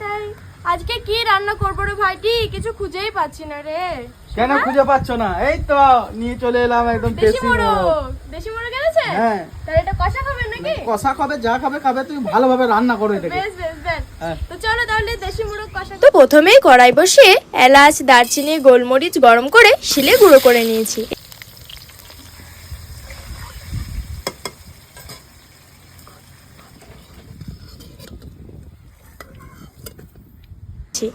তাই। আজকে কি রান্না করব রে ভাইটি? কিছু খুঁজেই পাচ্ছি না রে। কেন খুঁজে পাচ্ছ না? এই তো নিয়ে চলে এলাম একদম দেশি মোড়ক। মোড়ক। দেশি মোড়ক এনেছে? হ্যাঁ। তাহলে এটা কষা খাবেন নাকি? কষা খাবে যা খাবে খাবে তুই ভালোভাবে রান্না করো এটাকে। বেশ বেশ বেশ। হ্যাঁ। তো চলো তাহলে দেশি মোড়ক কষা তো প্রথমেই কড়াই বসিয়ে এলাচ দারচিনি গোলমরিচ গরম করে শিলে গুঁড়ো করে নিয়েছি।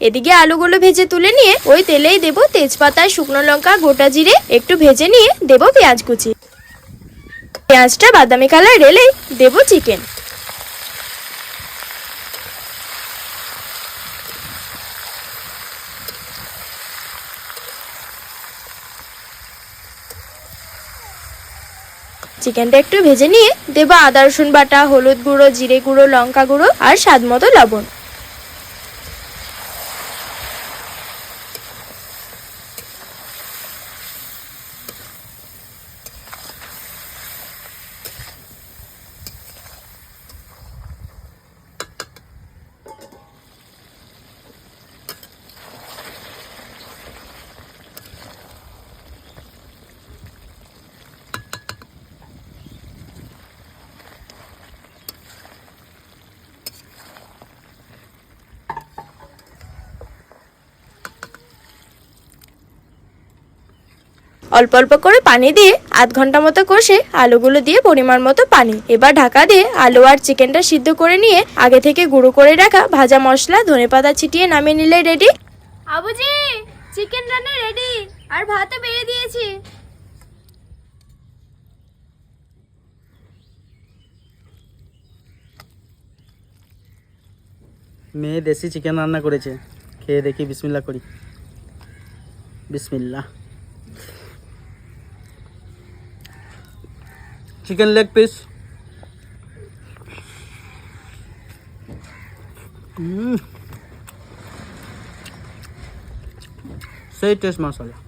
এদিকে আলুগুলো ভেজে তুলে নিয়ে ওই তেলেই দেব তেজপাতা, শুকনো লঙ্কা, গোটা জিরে, একটু ভেজে নিয়ে দেব পেঁয়াজ কুচি। পেঁয়াজটা বাদামি কালার এলে দেব চিকেন। চিকেনটা একটু ভেজে নিয়ে দেবো আদা রসুন বাটা, হলুদ গুঁড়ো, জিরে গুঁড়ো, লঙ্কা গুঁড়ো আর স্বাদ মতো লবণ। অল্প অল্প করে পানি দিয়ে আধ ঘণ্টা মতো কষে আলুগুলো দিয়ে পরিমাণ মতো পানি। এবার ঢাকা দিয়ে আলু আর চিকেনটা সিদ্ধ করে নিয়ে আগে থেকে গুঁড়ো করে রাখা ভাজা মশলা ধনেপাতা ছিটিয়ে নামিয়ে নিলে রেডি আবুজি চিকেন রান্না রেডি আর ভাতও বেড়ে দিয়েছি। মেয়ে দেশি চিকেন রান্না করেছে। খেয়ে দেখি বিসমিল্লা করি। বিসমিল্লা চিকেন লেগ পিস সেই টেস্ট মশলা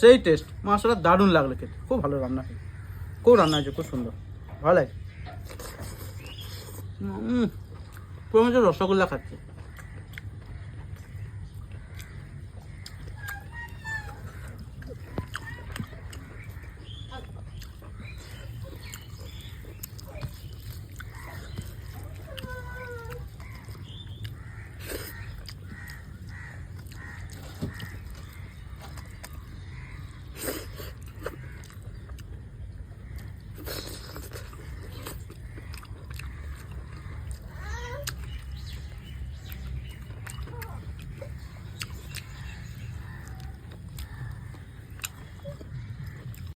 সেই টেস্ট মাছটা দারুণ লাগল খেতে। খুব ভালো রান্না। খুব রান্না হয়েছে, খুব সুন্দর। ভালো লাগে। রসগোল্লা খাচ্ছে।